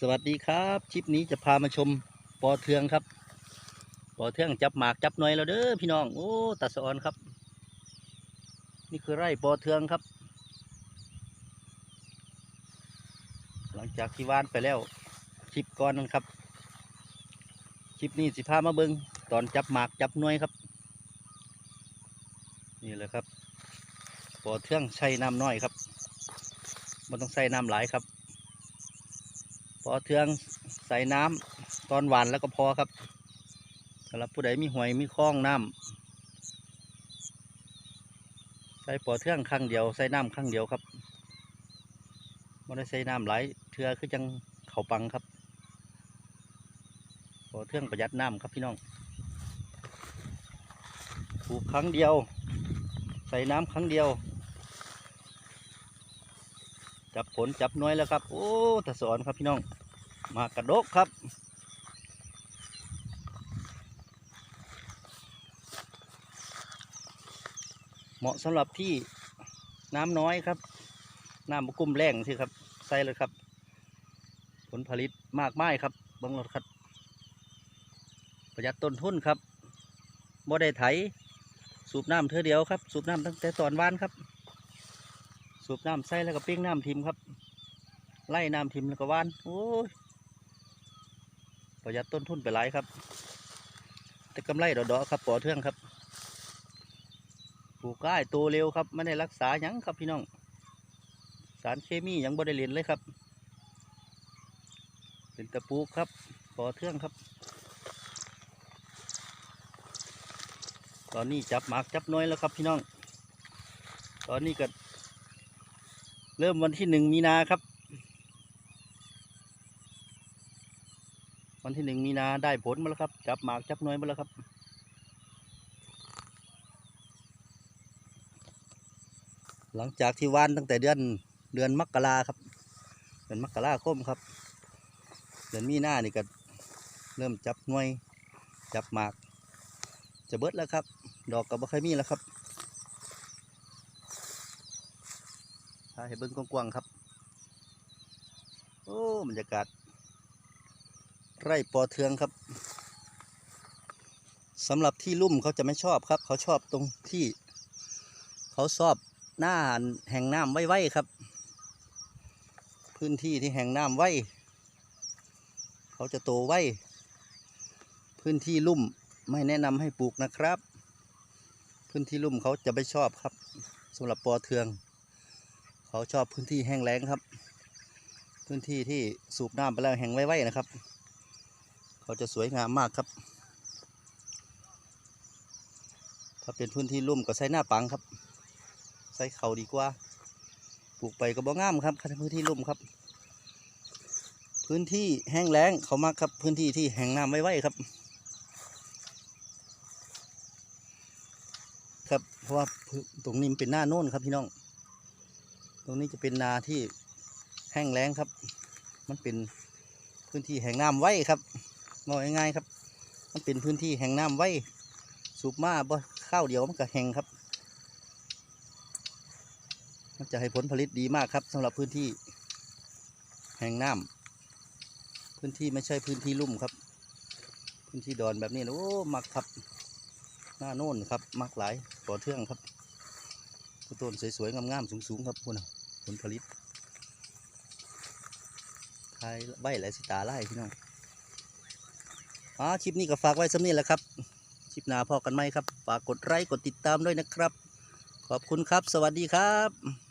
สวัสดีครับคลิปนี้จะพามาชมปอเทืองครับ ปอเทืองจับหมากจับหน่อยแล้วเด้อพี่น้อง โอ้ตัดสะออนครับ นี่คือไร่ปอเทืองครับ หลังจากที่วานไปแล้วคลิปก่อนนั้นครับคลิปนี้สิพามาเบิงตอนจับหมากจับหน่วยครับ นี่แหละครับ ปอเทืองใช้น้ำน้อยครับมันต้องใส่น้ำหลายครับ พอเทืองใส่น้ำตอนหวานแล้วก็พอครับสำหรับผู้ใดมีหวยมีคล้องน้ำใส่ปอเทืองครั้งเดียวใส่น้ำครั้งเดียวครับไม่ได้ใส่น้ำหลายเทือคือจังเข่าปังครับปอเทืองประหยัดน้ำครับพี่น้องปลูกครั้งเดียว ใส่น้ำครั้งเดียว จับผลจับน้อยแล้วครับ โอ้ตะสอนครับพี่น้อง มากระดกครับเหมาะสำหรับที่น้ำน้อยครับ น้ำกุ้มแรงที่ครับ ใส่เลยครับ ผลผลิตมากไม้ครับบังรถครับ ประหยัดต้นทุนครับบ่ได้ไถ สูบน้ำเท่อเดียวครับ สูบน้ำตั้งแต่ตอนวานครับ สูบน้ำใส่แล้วก็เปิ้งน้ำทิมครับ ไล่น้ำทิมแล้วก็ว่าน โอ้ย ประหยัดต้นทุนไปหลายครับ แต่กำไรดอกๆครับปอเทืองครับปลูกง่ายโตเร็วครับไม่ได้รักษาหยังครับพี่น้อง สารเคมียังบ่ได้เล่นเลยครับ เป็นตะปูครับปอเทืองครับ ตอนนี้จับหมากจับน้อยแล้วครับพี่น้อง ตอนนี้ก็เริ่มวันที่หนึ่งมีนาครับ วันที่หนึ่งมีนาได้ผลมาแล้วครับ จับหมากจับหน้อยมาแล้วครับ หลังจากที่วานตั้งแต่เดือนเดือนมกราครับ เดือนมกราคมครับ เดือนมีนานี่ก็เริ่มจับหน่วยจับหมาก จะเบิดแล้วครับ ดอกกับบ่เคยมีแล้วครับถ่ายให้เบิ้งกว้างๆครับ โอ้บรรยากาศ ไร่ปอเทืองครับสำหรับที่ลุ่มเขาจะไม่ชอบครับ เขาชอบตรงที่ เขาชอบหน้าแห่งน้ำไว้ๆครับ พื้นที่ที่แห่งน้ำไว้ เขาจะโตไว้ พื้นที่ลุ่มไม่แนะนำให้ปลูกนะครับ พื้นที่ลุ่มเขาจะไม่ชอบครับสำหรับปอเทือง เขาชอบพื้นที่แห้งแล้งครับ พื้นที่ที่สูบน้ำไปแล้วแห้งไว้ๆนะครับ เขาจะสวยงามมากครับ ถ้าเป็นพื้นที่ลุ่มก็ใส่หน้าปังครับ ใส่เขาดีกว่า ปลูกไปก็บ่งามครับพื้นที่ลุ่มครับ พื้นที่แห้งแล้งเขามากครับ พื้นที่ที่แห้งน้ำไว้ๆครับ ครับ เพราะว่าตรงนี้มันเป็นหน้าโน่นครับพี่น้อง ตรงนี้จะเป็นนาที่แห้งแล้งครับ มันเป็นพื้นที่แห่งน้ำไว้ครับ มองง่ายๆครับ มันเป็นพื้นที่แห่งน้ำไว้สูบมาบ่ข้าวเดียวมันก็แห้งครับ มันจะให้ผลผลิตดีมากครับสำหรับพื้นที่แห่งน้ำพื้นที่ไม่ใช่พื้นที่ลุ่มครับ พื้นที่ดอนแบบนี้นะโอ้มักครับหน้าโน่นครับมักหลายต่อเทื่องครับต้นสวยๆงามๆสูงๆครับคุณผลผลิตทายใบไหลายสิตาไล่พี่น้อง อ๋อคลิปนี้ก็ฝากไว้สำนี้แหละครับคลิปหน้าพอกันไหมครับ ฝากกดไลค์กดติดตามด้วยนะครับ ขอบคุณครับ สวัสดีครับ